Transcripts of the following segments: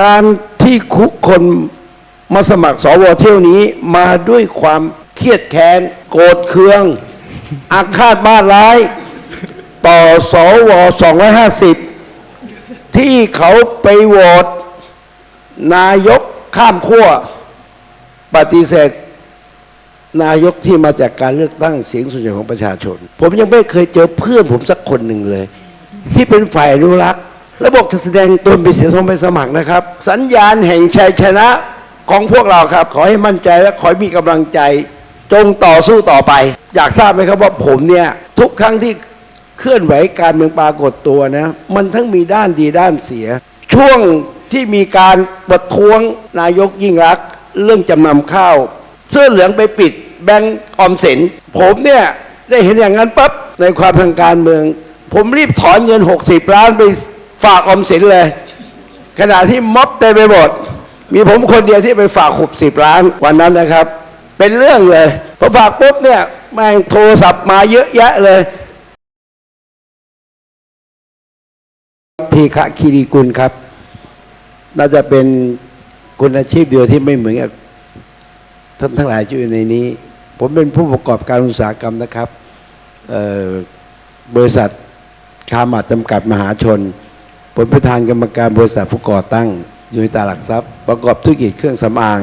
การที่คุกคนมาสมัครสวเที่ยวนี้มาด้วยความเครียดแค้นโกรธเคืองอาฆาตมาร้าย ต่อสว250 ที่เขาไปโหวตนายกข้ามขั้วปฏิเสธ นายกที่มาจากการเลือกตั้งเสียงส่วนใหญ่ของประชาชน ผมยังไม่เคยเจอเพื่อนผมสักคนหนึ่งเลย ที่เป็นฝ่ายอนุรักษ แล้วบอกจะแสดงตนไปเสียทงไปสมัครนะครับ สัญญาณแห่งชัยชนะของพวกเราครับ ขอให้มั่นใจและขอให้มีกำลังใจ จงต่อสู้ต่อไป อยากทราบไหมครับว่าผมเนี่ย ทุกครั้งที่เคลื่อนไหวการเมืองปรากฏตัวนะ มันทั้งมีด้านดีด้านเสีย ช่วงที่มีการประท้วงนายกยิ่งรัก เรื่องจำนำข้าว เสื้อเหลืองไปปิด แบงก์ออมสินผมเนี่ยได้เห็นอย่างนั้นปั๊บในความทางการเมือง ผมรีบถอนเงิน 60 ล้านไป ฝากอมสินเลย ขณะที่ม็อบเต็มไปหมด มีผมคนเดียวที่ไปฝาก60ล้านวันนั้นนะครับ เป็นเรื่องเลยพอฝากปุ๊บเนี่ยแม่งโทรศัพท์มาเยอะแยะเลยทีฆะคีรีกุลครับ น่าจะเป็นคุณอาชีพเดียวที่ไม่เหมือนกับท่านทั้งหลายที่อยู่ในนี้ ผมเป็นผู้ประกอบการอุตสาหกรรมนะครับบริษัทคามาดจำกัดมหาชน ผมประธานกรรมการบริษัทผู้ก่อตั้งอยู่ในตลาดหลักทรัพย์ ประกอบธุรกิจเครื่องสำอาง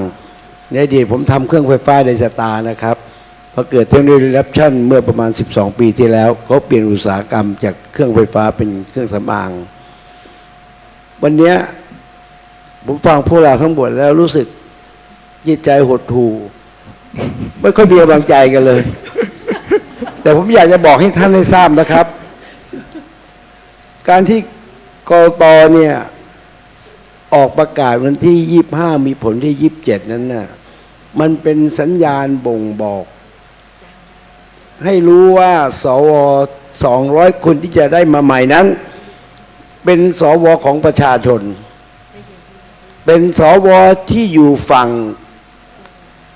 ในอดีตผมทำเครื่องไฟฟ้าในสตาร์นะครับพอเกิดเทคโนโลยีรับชั่นเมื่อประมาณ 12 ปีที่แล้วเขาเปลี่ยนอุตสาหกรรมจากเครื่องไฟฟ้าเป็นเครื่องสำอาง วันนี้ผมฟังพวกเราทั้งหมดแล้วรู้สึกจิตใจหดหู่ไม่ค่อยมีกำลังใจกันเลย แต่ผมอยากจะบอกให้ท่านได้ทราบนะครับ การที่ กรตเนี่ย ออกประกาศวันที่ยี่ห้ามีผลที่ยี่บเจ็ดนั้นน่ะมันเป็นสัญญาณบ่งบอก ให้รู้ว่าสวสองร้อยคนที่จะได้มาใหม่นั้น เป็นสวของประชาชน เป็นสวที่อยู่ฝั่ง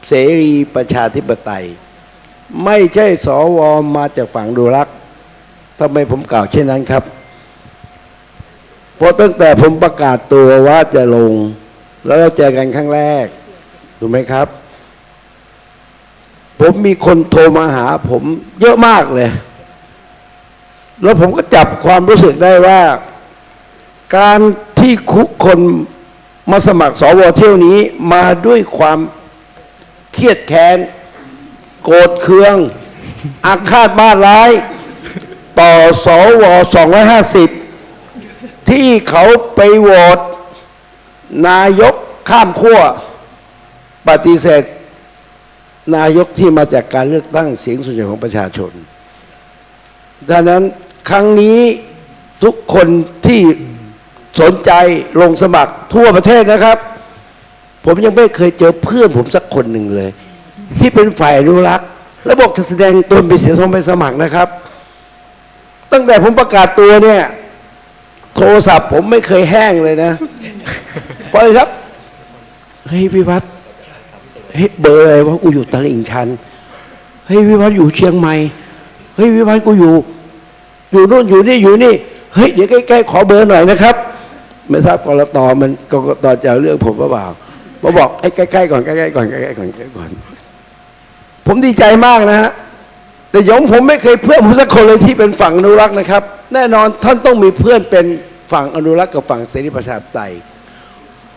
เสรีประชาธิปไตย ไม่ใช่สวมาจากฝั่งดูรักทำไมผมกล่าวเช่นนั้นครับ เพราะตั้งแต่ผมประกาศตัวว่าจะลง แล้วเราเจอกันครั้งแรกถูกไหมครับ ผมมีคนโทรมาหา ผมเยอะมากเลย แล้วผมก็จับความรู้สึกได้ว่า การที่คุกคนมาสมัครสวเที่ยวนี้มาด้วยความเครียดแค้น โกรธเคืองอาฆาตมาร้าย ต่อสว250 ที่เขาไปโหวตนายกข้ามขั้วปฏิเสธ นายกที่มาจากการเลือกตั้งเสียงส่วนใหญ่ของประชาชน ดังนั้นครั้งนี้ทุกคนที่สนใจลงสมัครทั่วประเทศนะครับ ผมยังไม่เคยเจอเพื่อนผมสักคนหนึ่งเลย ที่เป็นฝ่ายอนุรักษ์แล้วบอกจะแสดงตนไปเสียงไปสมัครนะครับ ตั้งแต่ผมประกาศตัวเนี่ย โทรศัพท์ผมไม่เคยแห้งเลยนะเพราะอะไรครับ เฮ้ยพี่วัดเฮ้ยเบอร์อะไรวะกูอยู่ตลิ่งชัน เฮ้ยพี่วัดอยู่เชียงใหม่ เฮ้ยพี่วัดกูอยู่ อยู่นู่นอยู่นี่อยู่นี่ เฮ้ยเดี๋ยวใกล้ๆขอเบอร์หน่อยนะครับ ไม่ทราบกรตมันกรตจะเอาเรื่องผมหรือเปล่ามาบอกไอ้ใกล้ๆก่อนใกล้ๆก่อนใกล้ๆก่อนใกล้ๆก่อน ผมดีใจมากนะฮะแต่ยงผมไม่เคยเพื่อนผมสักคนเลยที่เป็นฝั่งอนุรักษ์นะครับ แน่นอนท่านต้องมีเพื่อนเป็น ฝั่งอนุรักษ์กับฝั่งเสรีประชาธิปไตย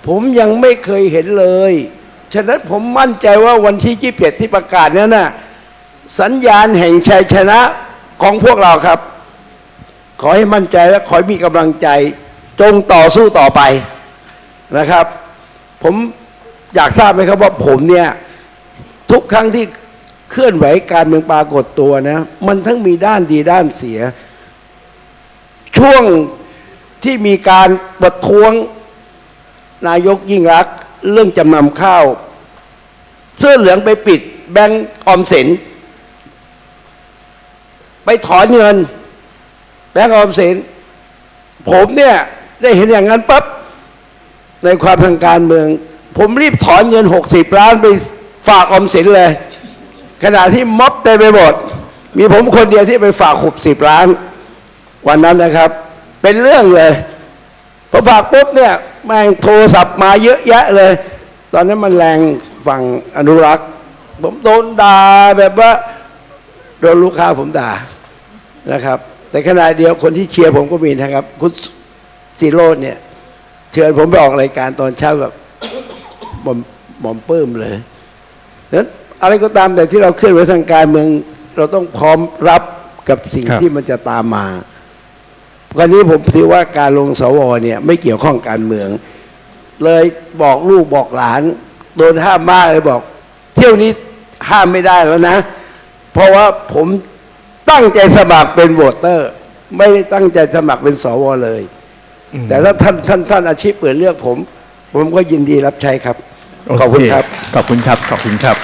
ผมยังไม่เคยเห็นเลย ฉะนั้นผมมั่นใจว่าวันที่ยี่สิบที่ประกาศนั้นน่ะสัญญาณแห่งชัยชนะของพวกเราครับ ขอให้มั่นใจและขอให้มีกำลังใจจงต่อสู้ต่อไปนะครับ ผมอยากทราบไหมครับว่าผมเนี่ย ทุกครั้งที่เคลื่อนไหวการเมืองปรากฏตัวนะ มันทั้งมีด้านดีด้านเสีย ช่วง ที่มีการประท้วงนายกยิ่งรักเรื่องจำนำข้าว เสื้อเหลืองไปปิดแบงก์ออมสิน ไปถอนเงิน แบงก์ออมสิน ผมเนี่ยได้เห็นอย่างนั้นปั๊บในความทางการเมือง ผมรีบถอนเงิน 60 ล้านไปฝากออมสินเลย ขณะที่ม็อบเต็มไปหมด มีผมคนเดียวที่ไปฝาก 60 ล้าน วันนั้นนะครับ เป็นเรื่องเลยพอฝากปุ๊บเนี่ยแแม่งโทรศัพท์มาเยอะแยะเลย ตอนนั้นมันแรงฝั่งอนุรักษ์ ผมโดนด่าแบบว่าโดนลูกค้าผมด่านะครับ แต่ขณะเดียวคนที่เชียร์ผมก็มีนะครับ คุณซีโรดเนี่ย เชิญผมไปออกรายการตอนเช้ากับหม่อมหม่อมปื้มเลยนั้นอะไรก็ตามแต่ที่เราเคลื่อนไหวทางการเมือง เราต้องพร้อมรับกับสิ่งครับที่มันจะตามมา วันนี้ผมถือว่าการลงสวเนี่ยไม่เกี่ยวข้องการเมือง เลยบอกลูกบอกหลาน โดนห้ามมากเลยบอก เที่ยวนี้ห้ามไม่ได้แล้วนะ เพราะว่าผมตั้งใจสมัครเป็นโหวตเตอร์ ไม่ได้ตั้งใจสมัครเป็นสวเลย แต่ถ้าท่านท่านท่านอาชีพเปิดเลือกผม ผมก็ยินดีรับใช้ครับ ขอบคุณครับ ขอบคุณครับ ขอบคุณครับ